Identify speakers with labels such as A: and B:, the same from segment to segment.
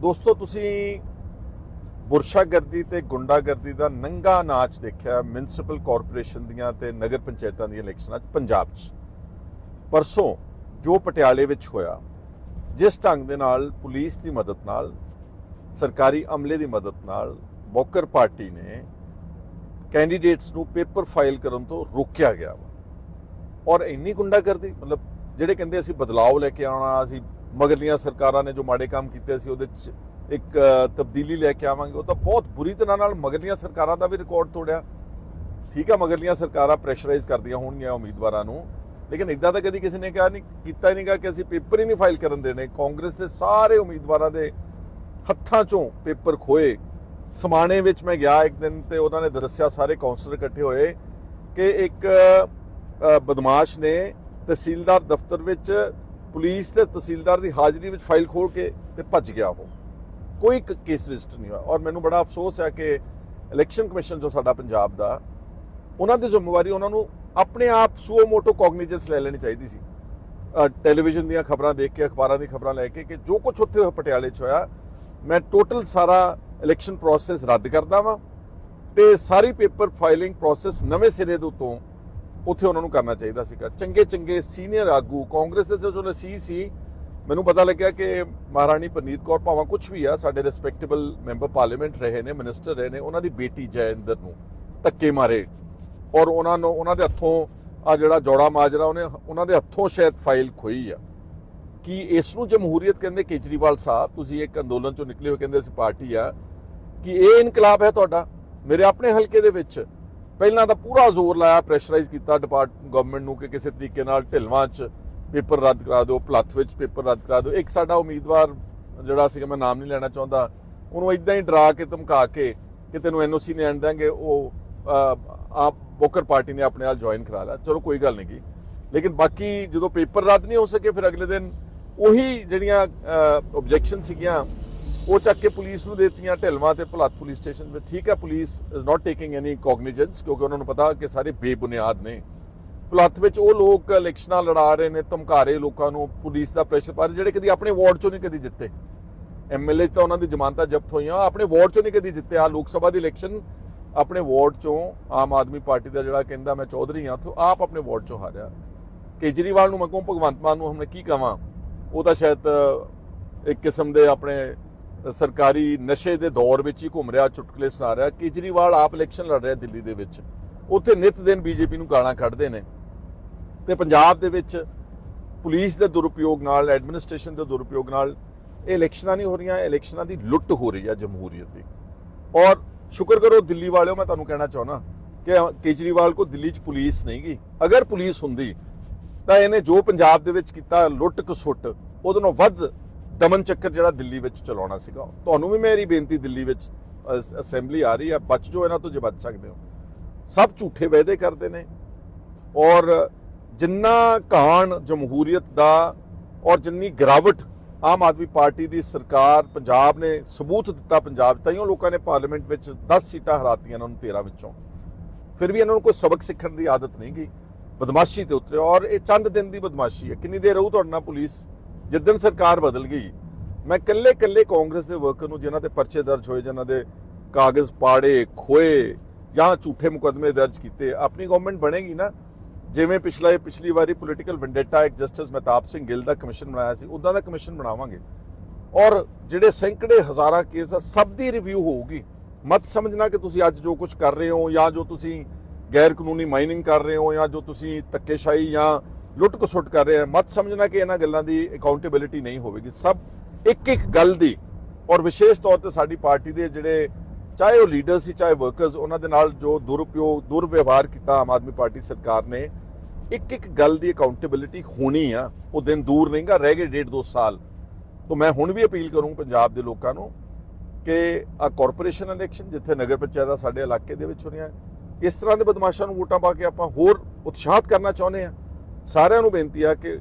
A: ਦੋਸਤੋ, ਤੁਸੀਂ ਬੁਰਸ਼ਾਗਰਦੀ ਤੇ ਗੁੰਡਾਗਰਦੀ ਦਾ ਨੰਗਾ ਨਾਚ ਦੇਖਿਆ ਮਿਊਨਿਸਪਲ ਕਾਰਪੋਰੇਸ਼ਨ ਦੀਆਂ ਤੇ ਨਗਰ ਪੰਚਾਇਤਾਂ ਦੀਆਂ ਇਲੈਕਸ਼ਨਾਂ 'ਚ ਪੰਜਾਬ 'ਚ। ਪਰਸੋਂ ਜੋ ਪਟਿਆਲੇ ਵਿੱਚ ਹੋਇਆ, ਜਿਸ ਢੰਗ ਦੇ ਨਾਲ ਪੁਲਿਸ ਦੀ ਮਦਦ ਨਾਲ, ਸਰਕਾਰੀ ਅਮਲੇ ਦੀ ਮਦਦ ਨਾਲ ਬੋਕਰ ਪਾਰਟੀ ਨੇ ਕੈਂਡੀਡੇਟਸ ਨੂੰ ਪੇਪਰ ਫਾਈਲ ਕਰਨ ਤੋਂ ਰੋਕਿਆ ਗਿਆ ਵਾ। ਔਰ ਇੰਨੀ ਗੁੰਡਾਗਰਦੀ, ਮਤਲਬ ਜਿਹੜੇ ਕਹਿੰਦੇ ਅਸੀਂ ਬਦਲਾਅ ਲੈ ਕੇ ਆਉਣਾ, ਅਸੀਂ ਮਗਰਲੀਆਂ ਸਰਕਾਰਾਂ ਨੇ ਜੋ ਮਾੜੇ ਕੰਮ ਕੀਤੇ ਸੀ, ਉਹਦੇ 'ਚ ਇੱਕ ਤਬਦੀਲੀ ਲੈ ਕੇ ਆਵਾਂਗੇ, ਉਹ ਤਾਂ ਬਹੁਤ ਬੁਰੀ ਤਰ੍ਹਾਂ ਨਾਲ ਮਗਰਲੀਆਂ ਸਰਕਾਰਾਂ ਦਾ ਵੀ ਰਿਕਾਰਡ ਤੋੜਿਆ। ਠੀਕ ਆ ਮਗਰਲੀਆਂ ਸਰਕਾਰਾਂ ਪ੍ਰੈਸ਼ਰਾਈਜ਼ ਕਰਦੀਆਂ ਹੋਣਗੀਆਂ ਉਮੀਦਵਾਰਾਂ ਨੂੰ, ਲੇਕਿਨ ਇਦਾਂ ਤਾਂ ਕਦੀ ਕਿਸੇ ਨੇ ਕਿਹਾ ਨਹੀਂ, ਕੀਤਾ ਹੀ ਨਹੀਂਗਾ ਕਿ ਅਸੀਂ ਪੇਪਰ ਹੀ ਨਹੀਂ ਫਾਈਲ ਕਰਨ ਦੇਣੇ। ਕਾਂਗਰਸ ਦੇ ਸਾਰੇ ਉਮੀਦਵਾਰਾਂ ਦੇ ਹੱਥਾਂ 'ਚੋਂ ਪੇਪਰ ਖੋਏ। ਸਮਾਣੇ ਵਿੱਚ ਮੈਂ ਗਿਆ ਇੱਕ ਦਿਨ ਤੇ ਉਹਨਾਂ ਨੇ ਦੱਸਿਆ, ਸਾਰੇ ਕਾਉਂਸਲਰ ਇਕੱਠੇ ਹੋਏ ਕਿ ਇੱਕ ਬਦਮਾਸ਼ ਨੇ ਤਹਿਸੀਲਦਾਰ ਦਫ਼ਤਰ ਵਿੱਚ ਪੁਲਿਸ ਤੇ ਤਹਿਸੀਲਦਾਰ ਦੀ ਹਾਜ਼ਰੀ ਵਿੱਚ ਫਾਈਲ ਖੋਲ ਕੇ ਤੇ ਭੱਜ ਗਿਆ ਉਹ। ਕੋਈ ਕੇਸ ਰਜਿਸਟਰ ਨਹੀਂ ਹੋਇਆ। ਔਰ ਮੈਨੂੰ ਬੜਾ ਅਫਸੋਸ ਹੈ ਕਿ ਇਲੈਕਸ਼ਨ ਕਮਿਸ਼ਨ ਜੋ ਸਾਡਾ ਪੰਜਾਬ ਦਾ, ਉਹਨਾਂ ਦੀ ਜ਼ਿੰਮੇਵਾਰੀ ਉਹਨਾਂ ਨੂੰ ਆਪਣੇ ਆਪ ਸੂਓ ਮੋਟੋ ਕੋਗਨੀਜੈਂਸ ਲੈ ਲੈਣੀ ਚਾਹੀਦੀ ਸੀ। ਟੈਲੀਵਿਜ਼ਨ ਦੀਆਂ ਖਬਰਾਂ ਦੇਖ ਕੇ, ਅਖਬਾਰਾਂ ਦੀ ਖਬਰਾਂ ਲੈ ਕੇ ਕਿ ਜੋ ਕੁਝ ਉੱਥੇ ਹੋਇਆ ਪਟਿਆਲੇ 'ਚ ਹੋਇਆ, ਮੈਂ ਟੋਟਲ ਸਾਰਾ ਇਲੈਕਸ਼ਨ ਪ੍ਰੋਸੈਸ ਰੱਦ ਕਰਦਾ ਵਾਂ ਤੇ ਸਾਰੀ ਪੇਪਰ ਫਾਈਲਿੰਗ ਪ੍ਰੋਸੈਸ ਨਵੇਂ ਸਿਰੇ ਦੇ ਉੱਤੋਂ ਉੱਥੇ ਉਹਨਾਂ ਨੂੰ ਕਰਨਾ ਚਾਹੀਦਾ ਸੀਗਾ। ਚੰਗੇ ਚੰਗੇ ਸੀਨੀਅਰ ਆਗੂ, ਕਾਂਗਰਸ ਦੇ ਜੋ ਸੀ ਸੀ, ਮੈਨੂੰ ਪਤਾ ਲੱਗਿਆ ਕਿ ਮਹਾਰਾਣੀ ਪਰਨੀਤ ਕੌਰ ਭਾਵਾਂ ਕੁਝ ਵੀ ਆ, ਸਾਡੇ ਰਿਸਪੈਕਟੇਬਲ ਮੈਂਬਰ ਪਾਰਲੀਮੈਂਟ ਰਹੇ ਨੇ ਮਿਨਿਸਟਰ ਰਹੇ ਨੇ, ਉਹਨਾਂ ਦੀ ਬੇਟੀ ਜੈਇੰਦਰ ਨੂੰ ਧੱਕੇ ਮਾਰੇ। ਔਰ ਉਹਨਾਂ ਨੂੰ, ਉਹਨਾਂ ਦੇ ਹੱਥੋਂ ਆ ਜਿਹੜਾ ਜੋੜਾ ਮਾਜਰਾ, ਉਹਨੇ ਉਹਨਾਂ ਦੇ ਹੱਥੋਂ ਸ਼ਾਇਦ ਫਾਈਲ ਖੋਈ ਆ। ਕਿ ਇਸ ਨੂੰ ਜਮਹੂਰੀਅਤ ਕਹਿੰਦੇ ਕੇਜਰੀਵਾਲ ਸਾਹਿਬ? ਤੁਸੀਂ ਇੱਕ ਅੰਦੋਲਨ ਚੋਂ ਨਿਕਲੇ ਹੋ ਕਹਿੰਦੇ ਅਸੀਂ ਪਾਰਟੀ ਆ। ਕਿ ਇਹ ਇਨਕਲਾਬ ਹੈ ਤੁਹਾਡਾ? ਮੇਰੇ ਆਪਣੇ ਹਲਕੇ ਦੇ ਵਿੱਚ ਪਹਿਲਾਂ ਤਾਂ ਪੂਰਾ ਜ਼ੋਰ ਲਾਇਆ ਪ੍ਰੈਸ਼ਰਾਈਜ਼ ਕੀਤਾ ਡਿਪਾਰਟ ਗਵਰਨਮੈਂਟ ਨੂੰ ਕਿ ਕਿਸੇ ਤਰੀਕੇ ਨਾਲ ਢਿਲਵਾਂ 'ਚ ਪੇਪਰ ਰੱਦ ਕਰਾ ਦਿਓ, ਪਲੱਥ ਵਿੱਚ ਪੇਪਰ ਰੱਦ ਕਰਾ ਦਿਓ। ਇੱਕ ਸਾਡਾ ਉਮੀਦਵਾਰ ਜਿਹੜਾ ਸੀਗਾ, ਮੈਂ ਨਾਮ ਨਹੀਂ ਲੈਣਾ ਚਾਹੁੰਦਾ, ਉਹਨੂੰ ਇਦਾਂ ਹੀ ਡਰਾ ਕੇ, ਧਮਕਾ ਕੇ ਕਿ ਤੈਨੂੰ ਐਨਓਸੀ ਨਹੀਂ ਆਣ ਦਾਂਗੇ ਉਹ ਆਪ ਬੋਕਰ ਪਾਰਟੀ ਨੇ ਆਪਣੇ ਨਾਲ ਜੁਆਇਨ ਕਰਾ ਲਿਆ। ਚਲੋ ਕੋਈ ਗੱਲ ਨਹੀਂ ਗੀ। ਲੇਕਿਨ ਬਾਕੀ ਜਦੋਂ ਪੇਪਰ ਰੱਦ ਨਹੀਂ ਹੋ ਸਕੇ, ਫਿਰ ਅਗਲੇ ਦਿਨ ਉਹੀ ਜਿਹੜੀਆਂ ਆਬਜੈਕਸ਼ਨ ਸੀਗੀਆਂ ਉਹ ਚੱਕ ਕੇ ਪੁਲਿਸ ਨੂੰ ਦੇਤੀਆਂ ਢਿਲਵਾਂ ਤੇ ਭੁਲੱਥ ਪੁਲਿਸ ਸਟੇਸ਼ਨ ਵਿੱਚ। ਠੀਕ ਹੈ, police is not taking any cognizance ਕਿਉਂਕਿ ਉਹਨਾਂ ਨੂੰ ਪਤਾ ਕਿ ਸਾਰੇ ਬੇਬੁਨਿਆਦ ਨੇ। ਭੁਲੱਥ ਵਿੱਚ ਉਹ ਲੋਕ ਇਲੈਕਸ਼ਨਾਂ ਲੜਾ ਰਹੇ ਨੇ, ਧਮਕਾਰੇ ਲੋਕਾਂ ਨੂੰ, ਪੁਲਿਸ ਦਾ ਪ੍ਰੈਸ਼ਰ ਪਾ ਰਹੇ ਜਿਹੜੇ ਕਦੀ ਆਪਣੇ ਵਾਰਡ ਚੋਂ ਨਹੀਂ ਕਦੀ ਜਿੱਤੇ। ਐਮਐਲਏ ਤਾਂ ਉਹਨਾਂ ਦੀ ਜ਼ਮਾਨਤਾਂ ਜ਼ਬਤ ਹੋਈਆਂ, ਆਪਣੇ ਵਾਰਡ ਚੋਂ ਨਹੀਂ ਕਦੀ ਜਿੱਤੇ। ਆ ਲੋਕ ਸਭਾ ਦੀ ਇਲੈਕਸ਼ਨ ਆਪਣੇ ਵਾਰਡ ਚੋਂ ਆਮ ਆਦਮੀ ਪਾਰਟੀ ਦਾ ਜਿਹੜਾ ਕਹਿੰਦਾ ਮੈਂ ਚੌਧਰੀ ਹਾਂ ਤੋਂ ਆਪ ਆਪਣੇ ਵਾਰਡ ਚੋਂ ਹਾਰਿਆ। ਕੇਜਰੀਵਾਲ ਨੂੰ ਮੈਂ ਕਹੂੰ, ਭਗਵੰਤ ਮਾਨ ਨੂੰ ਹਮਨੇ ਕੀ ਕਹਾਂ, ਉਹ ਤਾਂ ਸ਼ਾਇਦ ਇੱਕ ਕਿਸਮ ਦੇ ਆਪਣੇ ਸਰਕਾਰੀ ਨਸ਼ੇ ਦੇ ਦੌਰ ਵਿੱਚ ਹੀ ਘੁੰਮ ਰਿਹਾ, ਚੁਟਕਲੇ ਸੁਣਾ ਰਿਹਾ। ਕੇਜਰੀਵਾਲ ਆਪ ਇਲੈਕਸ਼ਨ ਲੜ ਰਿਹਾ ਦਿੱਲੀ ਦੇ ਵਿੱਚ। ਉੱਥੇ ਨਿਤ ਦਿਨ ਬੀਜੇਪੀ ਨੂੰ ਗਾਲਾਂ ਕੱਢਦੇ ਨੇ। ਤੇ ਪੰਜਾਬ ਦੇ ਵਿੱਚ ਪੁਲਿਸ ਦੇ ਦੁਰਉਪਯੋਗ ਨਾਲ, ਐਡਮਿਨਿਸਟ੍ਰੇਸ਼ਨ ਦੇ ਦੁਰਉਪਯੋਗ ਨਾਲ ਇਹ ਇਲੈਕਸ਼ਨਾਂ ਨਹੀਂ ਹੋ ਰਹੀਆਂ ਇਲੈਕਸ਼ਨਾਂ ਦੀ ਲੁੱਟ ਹੋ ਰਹੀ ਹੈ ਜਮਹੂਰੀਅਤ ਦੀ। ਔਰ ਸ਼ੁਕਰ ਕਰੋ ਦਿੱਲੀ ਵਾਲਿਓ, ਮੈਂ ਤੁਹਾਨੂੰ ਕਹਿਣਾ ਚਾਹੁੰਦਾ ਕਿ ਕੇਜਰੀਵਾਲ ਕੋ ਦਿੱਲੀ 'ਚ ਪੁਲਿਸ ਨਹੀਂ ਗਈ। ਅਗਰ ਪੁਲਿਸ ਹੁੰਦੀ, ਤਾਂ ਇਹਨੇ ਜੋ ਪੰਜਾਬ ਦੇ ਵਿੱਚ ਕੀਤਾ ਲੁੱਟ ਕਸੁੱਟ ਉਹਦੇ ਨਾਲੋਂ ਵੱਧ ਦਮਨ ਚੱਕਰ ਜਿਹੜਾ ਦਿੱਲੀ ਵਿੱਚ ਚਲਾਉਣਾ ਸੀਗਾ, ਤੁਹਾਨੂੰ ਵੀ ਮੇਰੀ ਬੇਨਤੀ ਦਿੱਲੀ ਵਿੱਚ ਅਸੈਂਬਲੀ ਆ ਰਹੀ ਹੈ ਬਚ ਜੋ ਇਹਨਾਂ ਤੋਂ ਜੇ ਬਚ ਸਕਦੇ ਹੋ। ਸਭ ਝੂਠੇ ਵਾਅਦੇ ਕਰਦੇ ਨੇ ਔਰ ਜਿੰਨਾ ਕਾਣ ਜਮਹੂਰੀਅਤ ਦਾ ਔਰ ਜਿੰਨੀ ਗਿਰਾਵਟ ਆਮ ਆਦਮੀ ਪਾਰਟੀ ਦੀ ਸਰਕਾਰ, ਪੰਜਾਬ ਨੇ ਸਬੂਤ ਦਿੱਤਾ ਪੰਜਾਬ ਤਾਈਓ ਲੋਕਾਂ ਨੇ ਪਾਰਲੀਮੈਂਟ ਵਿੱਚ 10 ਸੀਟਾਂ ਹਰਾਤੀਆਂ ਇਹਨਾਂ ਨੂੰ 13 ਵਿੱਚੋਂ। ਫਿਰ ਵੀ ਇਹਨਾਂ ਨੂੰ ਕੋਈ ਸਬਕ ਸਿੱਖਣ ਦੀ ਆਦਤ ਨਹੀਂ ਗਈ। ਬਦਮਾਸ਼ੀ ਤੇ ਉਤਰੇ ਔਰ ਇਹ ਚੰਦ ਦਿਨ ਦੀ ਬਦਮਾਸ਼ੀ ਹੈ। ਕਿੰਨੀ ਦੇਰ ਰਹੂ ਤੁਹਾਡੇ ਨਾਲ ਪੁਲਿਸ? ਜਿੱਦਣ ਸਰਕਾਰ ਬਦਲ ਗਈ, ਮੈਂ ਕੱਲੇ ਕੱਲੇ ਕਾਂਗਰਸ ਦੇ ਵਰਕਰ ਨੂੰ, ਜਿਨ੍ਹਾਂ ਤੇ ਪਰਚੇ ਦਰਜ ਹੋਏ, ਜਿਨ੍ਹਾਂ ਦੇ ਕਾਗਜ਼ ਪਾੜੇ, ਖੋਏ ਜਾਂ ਝੂਠੇ ਮੁਕਦਮੇ ਦਰਜ ਕੀਤੇ, ਆਪਣੀ ਗਵਰਨਮੈਂਟ ਬਣੇਗੀ ਨਾ? ਜਿਵੇਂ ਪਿਛਲਾ ਪਿਛਲੀ ਵਾਰੀ ਪੋਲੀਟੀਕਲ ਵੈਂਡੇਟਾ ਇੱਕ ਜਸਟਿਸ ਮਹਿਤਾਬ ਸਿੰਘ ਗਿੱਲ ਦਾ ਕਮਿਸ਼ਨ ਬਣਾਇਆ ਸੀ ਉਦਾਂ ਦਾ ਕਮਿਸ਼ਨ ਬਣਾਵਾਂਗੇ। ਔਰ ਜਿਹੜੇ ਸੈਂਕੜੇ ਹਜ਼ਾਰਾਂ ਕੇਸ ਆ, ਸਭ ਦੀ ਰਿਵਿਊ ਹੋਊਗੀ। ਮਤ ਸਮਝਣਾ ਕਿ ਤੁਸੀਂ ਅੱਜ ਜੋ ਕੁਝ ਕਰ ਰਹੇ ਹੋ, ਜਾਂ ਜੋ ਤੁਸੀਂ ਗੈਰ ਕਾਨੂੰਨੀ ਮਾਈਨਿੰਗ ਕਰ ਰਹੇ ਹੋ, ਜਾਂ ਜੋ ਤੁਸੀਂ ਧੱਕੇਸ਼ਾਹੀ ਜਾਂ ਲੁੱਟ ਖਸੁੱਟ ਕਰ ਰਹੇ ਹੋ ਮਤ ਸਮਝਣਾ ਕਿ ਇਹਨਾਂ ਗੱਲਾਂ ਦੀ ਅਕਾਊਂਟੇਬਿਲਿਟੀ ਨਹੀਂ ਹੋਵੇਗੀ। ਸਭ ਇੱਕ ਇੱਕ ਗੱਲ ਦੀ ਔਰ ਵਿਸ਼ੇਸ਼ ਤੌਰ ਤੇ ਸਾਡੀ ਪਾਰਟੀ ਦੇ ਜਿਹੜੇ ਚਾਹੇ ਉਹ ਲੀਡਰ ਸੀ, ਚਾਹੇ ਵਰਕਰਸ ਉਹਨਾਂ ਦੇ ਨਾਲ ਜੋ ਦੁਰਉਪਯੋਗ, ਦੁਰਵਿਵਹਾਰ ਕੀਤਾ ਆਮ ਆਦਮੀ ਪਾਰਟੀ ਸਰਕਾਰ ਨੇ ਇੱਕ ਇੱਕ ਗੱਲ ਦੀ ਅਕਾਊਂਟੇਬਿਲਿਟੀ ਹੋਣੀ ਆ, ਉਹ ਦਿਨ ਦੂਰ ਨਹੀਂਗਾ, ਰਹਿ ਗਏ ਡੇਢ ਦੋ ਸਾਲ। ਤੋਂ ਮੈਂ ਹੁਣ ਵੀ ਅਪੀਲ ਕਰੂੰ ਪੰਜਾਬ ਦੇ ਲੋਕਾਂ ਨੂੰ ਕਿ ਆ ਕਾਰਪੋਰੇਸ਼ਨ ਇਲੈਕਸ਼ਨ ਜਿੱਥੇ ਨਗਰ ਪੰਚਾਇਤਾਂ ਸਾਡੇ ਇਲਾਕੇ ਦੇ ਵਿੱਚ ਹੋਣੀਆਂ ਇਸ ਤਰ੍ਹਾਂ ਦੇ ਬਦਮਾਸ਼ਾਂ ਨੂੰ ਵੋਟਾਂ ਪਾ ਕੇ ਆਪਾਂ ਹੋਰ ਉਤਸ਼ਾਹਤ ਕਰਨਾ ਚਾਹੁੰਦੇ ਆ। ਸਾਰਿਆਂ ਨੂੰ ਬੇਨਤੀ ਆ ਕਿ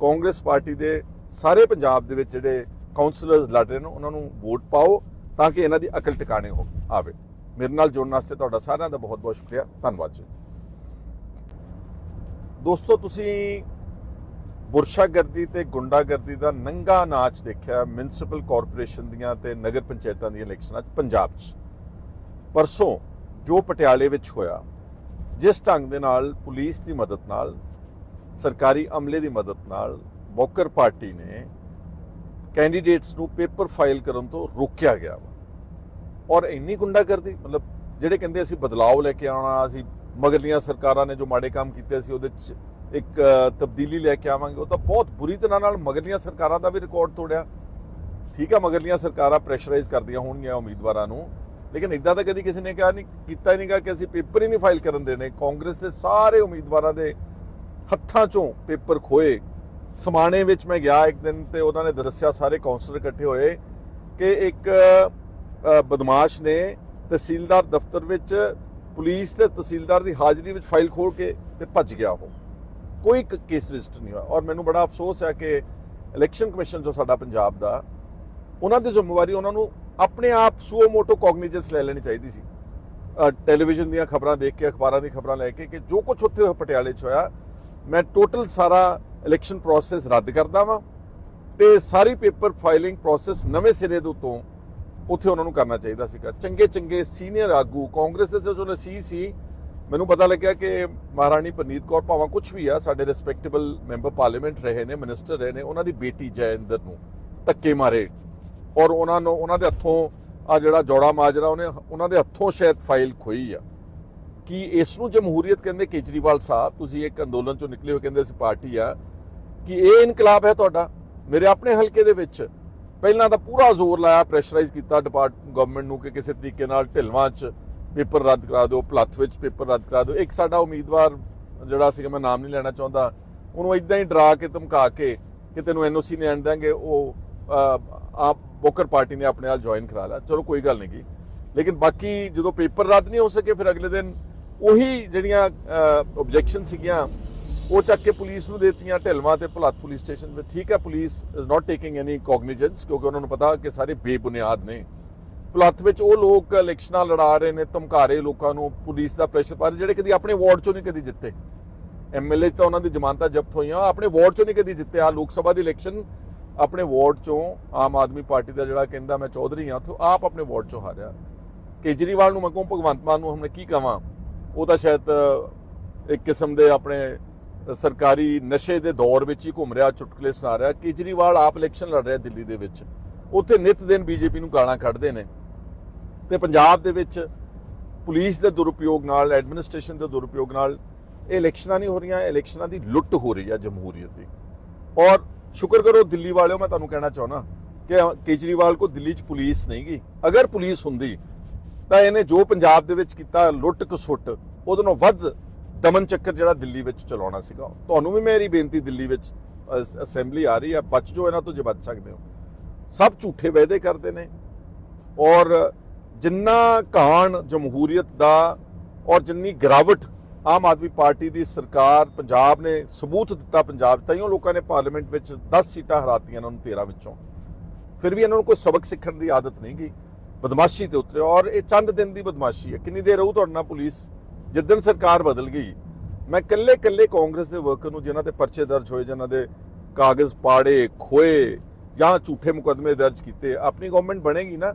A: ਕਾਂਗਰਸ ਪਾਰਟੀ ਦੇ ਸਾਰੇ ਪੰਜਾਬ ਦੇ ਵਿੱਚ ਜਿਹੜੇ ਕਾਉਂਸਲਰਸ ਲੜ ਰਹੇ ਨੇ, ਉਹਨਾਂ ਨੂੰ ਵੋਟ ਪਾਓ ਤਾਂ ਕਿ ਇਹਨਾਂ ਦੀ ਅਕਲ ਟਿਕਾਣੇ ਹੋ ਆਵੇ। ਮੇਰੇ ਨਾਲ ਜੁੜਨ ਵਾਸਤੇ ਤੁਹਾਡਾ ਸਾਰਿਆਂ ਦਾ ਬਹੁਤ ਬਹੁਤ ਸ਼ੁਕਰੀਆ। ਧੰਨਵਾਦ ਜੀ। ਦੋਸਤੋ, ਤੁਸੀਂ ਬੁਰਸ਼ਾਗਰਦੀ ਤੇ ਗੁੰਡਾਗਰਦੀ ਦਾ ਨੰਗਾ ਨਾਚ ਦੇਖਿਆ ਮਿਊਨਿਸਪਲ ਕਾਰਪੋਰੇਸ਼ਨ ਦੀਆਂ ਤੇ ਨਗਰ ਪੰਚਾਇਤਾਂ ਦੀਆਂ ਇਲੈਕਸ਼ਨਾਂ 'ਚ, ਪੰਜਾਬ 'ਚ। ਪਰਸੋਂ ਜੋ ਪਟਿਆਲੇ ਵਿੱਚ ਹੋਇਆ, ਜਿਸ ਢੰਗ ਦੇ ਨਾਲ ਪੁਲਿਸ ਦੀ ਮਦਦ ਨਾਲ ਸਰਕਾਰੀ ਅਮਲੇ ਦੀ ਮਦਦ ਨਾਲ ਬੋਕਰ ਪਾਰਟੀ ਨੇ ਕੈਂਡੀਡੇਟਸ ਨੂੰ ਪੇਪਰ ਫਾਈਲ ਕਰਨ ਤੋਂ ਰੋਕਿਆ ਗਿਆ ਵਾ। ਔਰ ਇੰਨੀ ਗੁੰਡਾਗਰਦੀ, ਮਤਲਬ ਜਿਹੜੇ ਕਹਿੰਦੇ ਅਸੀਂ ਬਦਲਾਅ ਲੈ ਕੇ ਆਉਣਾ, ਅਸੀਂ ਮਗਰਲੀਆਂ ਸਰਕਾਰਾਂ ਨੇ ਜੋ ਮਾੜੇ ਕੰਮ ਕੀਤੇ ਸੀ ਉਹਦੇ 'ਚ ਇੱਕ ਤਬਦੀਲੀ ਲੈ ਕੇ ਆਵਾਂਗੇ, ਉਹ ਤਾਂ ਬਹੁਤ ਬੁਰੀ ਤਰ੍ਹਾਂ ਨਾਲ ਮਗਰਲੀਆਂ ਸਰਕਾਰਾਂ ਦਾ ਵੀ ਰਿਕਾਰਡ ਤੋੜਿਆ। ਠੀਕ ਆ ਮਗਰਲੀਆਂ ਸਰਕਾਰਾਂ ਪ੍ਰੈਸ਼ਰਾਈਜ਼ ਕਰਦੀਆਂ ਹੋਣਗੀਆਂ ਉਮੀਦਵਾਰਾਂ ਨੂੰ, ਲੇਕਿਨ ਇਦਾਂ ਤਾਂ ਕਦੀ ਕਿਸੇ ਨੇ ਕਿਹਾ ਨਹੀਂ, ਕੀਤਾ ਹੀ ਨਹੀਂਗਾ ਕਿ ਅਸੀਂ ਪੇਪਰ ਹੀ ਨਹੀਂ ਫਾਈਲ ਕਰਨ ਦੇਣੇ। ਕਾਂਗਰਸ ਦੇ ਸਾਰੇ ਉਮੀਦਵਾਰਾਂ ਦੇ ਹੱਥਾਂ 'ਚੋਂ ਪੇਪਰ ਖੋਏ। ਸਮਾਣੇ ਵਿੱਚ ਮੈਂ ਗਿਆ ਇੱਕ ਦਿਨ ਤੇ ਉਹਨਾਂ ਨੇ ਦੱਸਿਆ ਸਾਰੇ ਕਾਉਂਸਲਰ ਇਕੱਠੇ ਹੋਏ ਕਿ ਇੱਕ ਬਦਮਾਸ਼ ਨੇ ਤਹਿਸੀਲਦਾਰ ਦਫ਼ਤਰ ਵਿੱਚ ਪੁਲਿਸ ਤੇ ਤਹਿਸੀਲਦਾਰ ਦੀ ਹਾਜ਼ਰੀ ਵਿੱਚ ਫਾਈਲ ਖੋਲ ਕੇ ਤੇ ਭੱਜ ਗਿਆ ਉਹ। ਕੋਈ ਕੇਸ ਰਜਿਸਟਰ ਨਹੀਂ ਹੋਇਆ। ਔਰ ਮੈਨੂੰ ਬੜਾ ਅਫਸੋਸ ਹੈ ਕਿ ਇਲੈਕਸ਼ਨ ਕਮਿਸ਼ਨ ਜੋ ਸਾਡਾ ਪੰਜਾਬ ਦਾ, ਉਹਨਾਂ ਦੀ ਜ਼ਿੰਮੇਵਾਰੀ ਉਹਨਾਂ ਨੂੰ ਆਪਣੇ ਆਪ ਸੂਓ ਮੋਟੋ ਕੋਗਨੀਜੈਂਸ ਲੈ ਲੈਣੀ ਚਾਹੀਦੀ ਸੀ। ਟੈਲੀਵਿਜ਼ਨ ਦੀਆਂ ਖਬਰਾਂ ਦੇਖ ਕੇ, ਅਖਬਾਰਾਂ ਦੀ ਖਬਰਾਂ ਲੈ ਕੇ ਕਿ ਜੋ ਕੁਝ ਉੱਥੇ ਹੋਇਆ, ਪਟਿਆਲੇ 'ਚ ਹੋਇਆ ਮੈਂ ਟੋਟਲ ਸਾਰਾ ਇਲੈਕਸ਼ਨ ਪ੍ਰੋਸੈਸ ਰੱਦ ਕਰਦਾ ਵਾਂ ਤੇ ਸਾਰੀ ਪੇਪਰ ਫਾਈਲਿੰਗ ਪ੍ਰੋਸੈਸ ਨਵੇਂ ਸਿਰੇ ਦੇ ਉੱਤੋਂ ਉੱਥੇ ਉਹਨਾਂ ਨੂੰ ਕਰਨਾ ਚਾਹੀਦਾ ਸੀਗਾ। ਚੰਗੇ ਚੰਗੇ ਸੀਨੀਅਰ ਆਗੂ, ਕਾਂਗਰਸ ਦੇ ਜੋ ਨਸੀ ਸੀ ਮੈਨੂੰ ਪਤਾ ਲੱਗਿਆ ਕਿ ਮਹਾਰਾਣੀ ਪਰਨੀਤ ਕੌਰ ਭਾਵਾਂ ਕੁਝ ਵੀ ਆ, ਸਾਡੇ ਰਿਸਪੈਕਟੇਬਲ ਮੈਂਬਰ ਪਾਰਲੀਮੈਂਟ ਰਹੇ ਨੇ ਮਿਨਿਸਟਰ ਰਹੇ ਨੇ, ਉਹਨਾਂ ਦੀ ਬੇਟੀ ਜੈਇੰਦਰ ਨੂੰ ਧੱਕੇ ਮਾਰੇ ਔਰ ਉਹਨਾਂ ਨੂੰ, ਉਹਨਾਂ ਦੇ ਹੱਥੋਂ ਆ ਜਿਹੜਾ ਜੋੜਾ ਮਾਜਰਾ, ਉਹਨੇ ਉਹਨਾਂ ਦੇ ਹੱਥੋਂ ਸ਼ਾਇਦ ਫਾਈਲ ਖੋਈ ਆ। ਕਿ ਇਸ ਨੂੰ ਜਮਹੂਰੀਅਤ ਕਹਿੰਦੇ ਕੇਜਰੀਵਾਲ ਸਾਹਿਬ, ਤੁਸੀਂ ਇੱਕ ਅੰਦੋਲਨ ਚੋਂ ਨਿਕਲੇ ਹੋ, ਕਹਿੰਦੇ ਅਸੀਂ ਪਾਰਟੀ ਆ, ਕਿ ਇਹ ਇਨਕਲਾਬ ਹੈ ਤੁਹਾਡਾ? ਮੇਰੇ ਆਪਣੇ ਹਲਕੇ ਦੇ ਵਿੱਚ ਪਹਿਲਾਂ ਤਾਂ ਪੂਰਾ ਜ਼ੋਰ ਲਾਇਆ ਪ੍ਰੈਸ਼ਰਾਈਜ਼ ਕੀਤਾ ਡਿਪਾਰਟ ਗਵਰਨਮੈਂਟ ਨੂੰ ਕਿ ਕਿਸੇ ਤਰੀਕੇ ਨਾਲ ਢਿਲਵਾਂ 'ਚ ਪੇਪਰ ਰੱਦ ਕਰਾ ਦਿਓ, ਪਲੱਥ ਵਿੱਚ ਪੇਪਰ ਰੱਦ ਕਰਾ ਦਿਓ। ਇੱਕ ਸਾਡਾ ਉਮੀਦਵਾਰ ਜਿਹੜਾ ਸੀਗਾ, ਮੈਂ ਨਾਮ ਨਹੀਂ ਲੈਣਾ ਚਾਹੁੰਦਾ, ਉਹਨੂੰ ਇਦਾਂ ਹੀ ਡਰਾ ਕੇ ਧਮਕਾ ਕੇ ਕਿ ਤੈਨੂੰ ਐਨਓਸੀ ਨਹੀਂ ਆਣ ਦਾਂਗੇ ਉਹ ਆਪ ਵੋਕਰ ਪਾਰਟੀ ਨੇ ਆਪਣੇ ਨਾਲ ਜੁਆਇਨ ਕਰਾ ਲਿਆ। ਚਲੋ, ਕੋਈ ਗੱਲ ਨਹੀਂ ਗੀ। ਲੇਕਿਨ ਬਾਕੀ ਜਦੋਂ ਪੇਪਰ ਰੱਦ ਨਹੀਂ ਹੋ ਸਕੇ, ਫਿਰ ਅਗਲੇ ਦਿਨ ਉਹੀ ਜਿਹੜੀਆਂ ਆਬਜੈਕਸ਼ਨ ਸੀਗੀਆਂ, ਉਹ ਚੱਕ ਕੇ ਪੁਲਿਸ ਨੂੰ ਦੇਤੀਆਂ ਢਿਲਵਾਂ ਤੇ ਭਲਾਤ ਪੁਲਿਸ ਸਟੇਸ਼ਨ ਵਿੱਚ। ਠੀਕ ਹੈ, police is not taking any cognizance ਕਿਉਂਕਿ ਉਹਨਾਂ ਨੂੰ ਪਤਾ ਕਿ ਸਾਰੇ ਬੇਬੁਨਿਆਦ ਨੇ। ਭਲਾਤ ਵਿੱਚ ਉਹ ਲੋਕ ਇਲੈਕਸ਼ਨਾਂ ਲੜਾ ਰਹੇ ਨੇ ਧਮਕਾ ਰਹੇ ਲੋਕਾਂ ਨੂੰ, ਪੁਲਿਸ ਦਾ ਪ੍ਰੈਸ਼ਰ ਪਾ ਰਹੇ ਜਿਹੜੇ ਕਦੀ ਆਪਣੇ ਵਾਰਡ ਚੋਂ ਨਹੀਂ ਕਦੀ ਜਿੱਤੇ। ਐਮਐਲਏ ਤਾਂ ਉਹਨਾਂ ਦੀ ਜ਼ਮਾਨਤਾਂ ਜ਼ਬਤ ਹੋਈਆਂ ਆਪਣੇ ਵਾਰਡ ਚੋਂ ਨਹੀਂ ਕਦੀ ਜਿੱਤੇ। ਆ ਲੋਕ ਸਭਾ ਦੀ ਇਲੈਕਸ਼ਨ ਆਪਣੇ ਵਾਰਡ ਚੋਂ ਆਮ ਆਦਮੀ ਪਾਰਟੀ ਦਾ ਜਿਹੜਾ ਕਹਿੰਦਾ ਮੈਂ ਚੌਧਰੀ ਹਾਂ, ਤੋਂ ਆਪ ਆਪਣੇ ਵਾਰਡ ਚੋਂ ਹਾਰਿਆ। ਕੇਜਰੀਵਾਲ ਨੂੰ ਮੈਂ ਕਹੂੰ, ਭਗਵੰਤ ਮਾਨ ਨੂੰ ਹਮਨੇ ਕੀ ਕਹਾਂ ਉਹ ਤਾਂ ਸ਼ਾਇਦ ਇੱਕ ਕਿਸਮ ਦੇ ਆਪਣੇ ਸਰਕਾਰੀ ਨਸ਼ੇ ਦੇ ਦੌਰ ਵਿੱਚ ਹੀ ਘੁੰਮ ਰਿਹਾ, ਚੁਟਕਲੇ ਸੁਣਾ ਰਿਹਾ। ਕੇਜਰੀਵਾਲ ਆਪ ਇਲੈਕਸ਼ਨ ਲੜ ਰਿਹਾ ਦਿੱਲੀ ਦੇ ਵਿੱਚ। ਉੱਥੇ ਨਿਤ ਦਿਨ ਬੀਜੇਪੀ ਨੂੰ ਗਾਲਾਂ ਕੱਢਦੇ ਨੇ। ਤੇ ਪੰਜਾਬ ਦੇ ਵਿੱਚ ਪੁਲਿਸ ਦੇ ਦੁਰਉਪਯੋਗ ਨਾਲ ਐਡਮਿਨਿਸਟ੍ਰੇਸ਼ਨ ਦੇ ਦੁਰਉਪਯੋਗ ਨਾਲ ਇਹ ਇਲੈਕਸ਼ਨਾਂ ਨਹੀਂ ਹੋ ਰਹੀਆਂ ਇਲੈਕਸ਼ਨਾਂ ਦੀ ਲੁੱਟ ਹੋ ਰਹੀ ਹੈ ਜਮਹੂਰੀਅਤ ਦੀ। ਔਰ ਸ਼ੁਕਰ ਕਰੋ ਦਿੱਲੀ ਵਾਲਿਓ, ਮੈਂ ਤੁਹਾਨੂੰ ਕਹਿਣਾ ਚਾਹੁੰਦਾ ਕਿ ਕੇਜਰੀਵਾਲ ਕੋ ਦਿੱਲੀ 'ਚ ਪੁਲਿਸ ਨਹੀਂ ਗਈ ਅਗਰ ਪੁਲਿਸ ਹੁੰਦੀ ਤਾਂ ਇਹਨੇ ਜੋ ਪੰਜਾਬ ਦੇ ਵਿੱਚ ਕੀਤਾ ਲੁੱਟ ਕਸੁੱਟ, ਉਹਦੇ ਨਾਲੋਂ ਵੱਧ ਦਮਨ ਚੱਕਰ ਜਿਹੜਾ ਦਿੱਲੀ ਵਿੱਚ ਚਲਾਉਣਾ ਸੀਗਾ। ਤੁਹਾਨੂੰ ਵੀ ਮੇਰੀ ਬੇਨਤੀ, ਦਿੱਲੀ ਵਿੱਚ ਅਸੈਂਬਲੀ ਆ ਰਹੀ ਹੈ ਬਚ ਜੋ ਇਹਨਾਂ ਤੋਂ ਜੇ ਬਚ ਸਕਦੇ ਹੋ। ਸਭ ਝੂਠੇ ਵਾਅਦੇ ਕਰਦੇ ਨੇ। ਔਰ ਜਿੰਨਾ ਘਾਣ ਜਮਹੂਰੀਅਤ ਦਾ ਔਰ ਜਿੰਨੀ ਗਿਰਾਵਟ ਆਮ ਆਦਮੀ ਪਾਰਟੀ ਦੀ ਸਰਕਾਰ ਪੰਜਾਬ ਨੇ ਸਬੂਤ ਦਿੱਤਾ ਪੰਜਾਬ ਤਾਈਓ ਲੋਕਾਂ ਨੇ ਪਾਰਲੀਮੈਂਟ ਵਿੱਚ 10 ਸੀਟਾਂ ਹਰਾਤੀਆਂ ਇਹਨਾਂ ਨੂੰ 13 ਵਿੱਚੋਂ। ਫਿਰ ਵੀ ਇਹਨਾਂ ਨੂੰ ਕੋਈ ਸਬਕ ਸਿੱਖਣ ਦੀ ਆਦਤ ਨਹੀਂ ਗਈ। ਬਦਮਾਸ਼ੀ ਤੇ ਉਤਰੇ ਔਰ ਇਹ ਚੰਦ ਦਿਨ ਦੀ ਬਦਮਾਸ਼ੀ ਹੈ। ਕਿੰਨੀ ਦੇਰ ਰਹੂ ਤੁਹਾਡੇ ਨਾਲ ਪੁਲਿਸ? ਜਿੱਦਣ ਸਰਕਾਰ ਬਦਲ ਗਈ, ਮੈਂ ਕੱਲੇ ਕੱਲੇ ਕਾਂਗਰਸ ਦੇ ਵਰਕਰ ਨੂੰ, ਜਿਨ੍ਹਾਂ ਤੇ ਪਰਚੇ ਦਰਜ ਹੋਏ, ਜਿਨ੍ਹਾਂ ਦੇ ਕਾਗਜ਼ ਪਾੜੇ, ਖੋਏ ਜਾਂ ਝੂਠੇ ਮੁਕਦਮੇ ਦਰਜ ਕੀਤੇ, ਆਪਣੀ ਗਵਰਨਮੈਂਟ ਬਣੇਗੀ ਨਾ?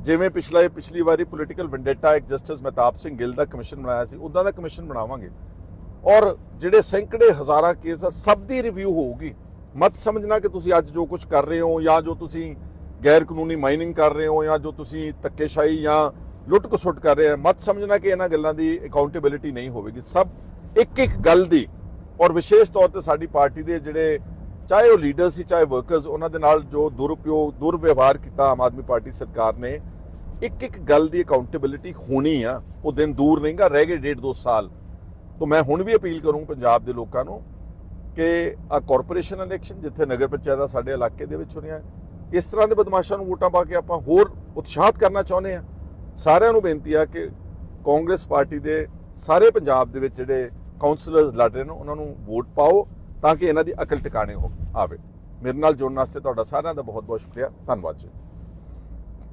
A: ਜਿਵੇਂ ਪਿਛਲਾ ਪਿਛਲੀ ਵਾਰੀ ਪੋਲੀਟੀਕਲ ਵੈਂਡੇਟਾ ਇੱਕ ਜਸਟਿਸ ਮਹਿਤਾਬ ਸਿੰਘ ਗਿੱਲ ਦਾ ਕਮਿਸ਼ਨ ਬਣਾਇਆ ਸੀ ਉਦਾਂ ਦਾ ਕਮਿਸ਼ਨ ਬਣਾਵਾਂਗੇ। ਔਰ ਜਿਹੜੇ ਸੈਂਕੜੇ ਹਜ਼ਾਰਾਂ ਕੇਸ ਆ, ਸਭ ਦੀ ਰਿਵਿਊ ਹੋਊਗੀ। ਮਤ ਸਮਝਣਾ ਕਿ ਤੁਸੀਂ ਅੱਜ ਜੋ ਕੁਝ ਕਰ ਰਹੇ ਹੋ ਜਾਂ ਜੋ ਤੁਸੀਂ ਗੈਰ ਕਾਨੂੰਨੀ ਮਾਈਨਿੰਗ ਕਰ ਰਹੇ ਹੋ ਜਾਂ ਜੋ ਤੁਸੀਂ ਧੱਕੇਸ਼ਾਹੀ ਜਾਂ ਲੁੱਟ ਖਸੁੱਟ ਕਰ ਰਹੇ ਹੋ ਮਤ ਸਮਝਣਾ ਕਿ ਇਹਨਾਂ ਗੱਲਾਂ ਦੀ ਅਕਾਊਂਟੇਬਿਲਿਟੀ ਨਹੀਂ ਹੋਵੇਗੀ। ਸਭ ਇੱਕ ਇੱਕ ਗੱਲ ਦੀ ਔਰ ਵਿਸ਼ੇਸ਼ ਤੌਰ ਤੇ ਸਾਡੀ ਪਾਰਟੀ ਦੇ ਜਿਹੜੇ ਚਾਹੇ ਉਹ ਲੀਡਰ ਸੀ, ਚਾਹੇ ਵਰਕਰਸ ਉਹਨਾਂ ਦੇ ਨਾਲ ਜੋ ਦੁਰਉਪਯੋਗ, ਦੁਰਵਿਵਹਾਰ ਕੀਤਾ ਆਮ ਆਦਮੀ ਪਾਰਟੀ ਸਰਕਾਰ ਨੇ, ਇੱਕ ਇੱਕ ਗੱਲ ਦੀ ਅਕਾਊਂਟੇਬਿਲਿਟੀ ਹੋਣੀ ਆ, ਉਹ ਦਿਨ ਦੂਰ ਨਹੀਂਗਾ, ਰਹਿ ਗਏ ਡੇਢ ਦੋ ਸਾਲ। ਤੋਂ ਮੈਂ ਹੁਣ ਵੀ ਅਪੀਲ ਕਰੂੰ ਪੰਜਾਬ ਦੇ ਲੋਕਾਂ ਨੂੰ ਕਿ ਆ ਕਾਰਪੋਰੇਸ਼ਨ ਇਲੈਕਸ਼ਨ ਜਿੱਥੇ ਨਗਰ ਪੰਚਾਇਤਾਂ ਸਾਡੇ ਇਲਾਕੇ ਦੇ ਵਿੱਚ ਹੋਣੀਆਂ ਇਸ ਤਰ੍ਹਾਂ ਦੇ ਬਦਮਾਸ਼ਾਂ ਨੂੰ ਵੋਟਾਂ ਪਾ ਕੇ ਆਪਾਂ ਹੋਰ ਉਤਸ਼ਾਹਤ ਕਰਨਾ ਚਾਹੁੰਦੇ ਆ ਸਾਰਿਆਂ ਨੂੰ ਬੇਨਤੀ ਆ ਕਿ ਕਾਂਗਰਸ ਪਾਰਟੀ ਦੇ ਸਾਰੇ ਪੰਜਾਬ ਦੇ ਵਿੱਚ ਜਿਹੜੇ ਕਾਉਂਸਲਰਸ ਲੜ ਰਹੇ ਨੇ, ਉਹਨਾਂ ਨੂੰ ਵੋਟ ਪਾਓ ਤਾਂ ਕਿ ਇਹਨਾਂ ਦੀ ਅਕਲ ਟਿਕਾਣੇ ਹੋ ਆਵੇ। ਮੇਰੇ ਨਾਲ ਜੁੜਨ ਵਾਸਤੇ ਤੁਹਾਡਾ ਸਾਰਿਆਂ ਦਾ ਬਹੁਤ ਬਹੁਤ ਸ਼ੁਕਰੀਆ। ਧੰਨਵਾਦ ਜੀ।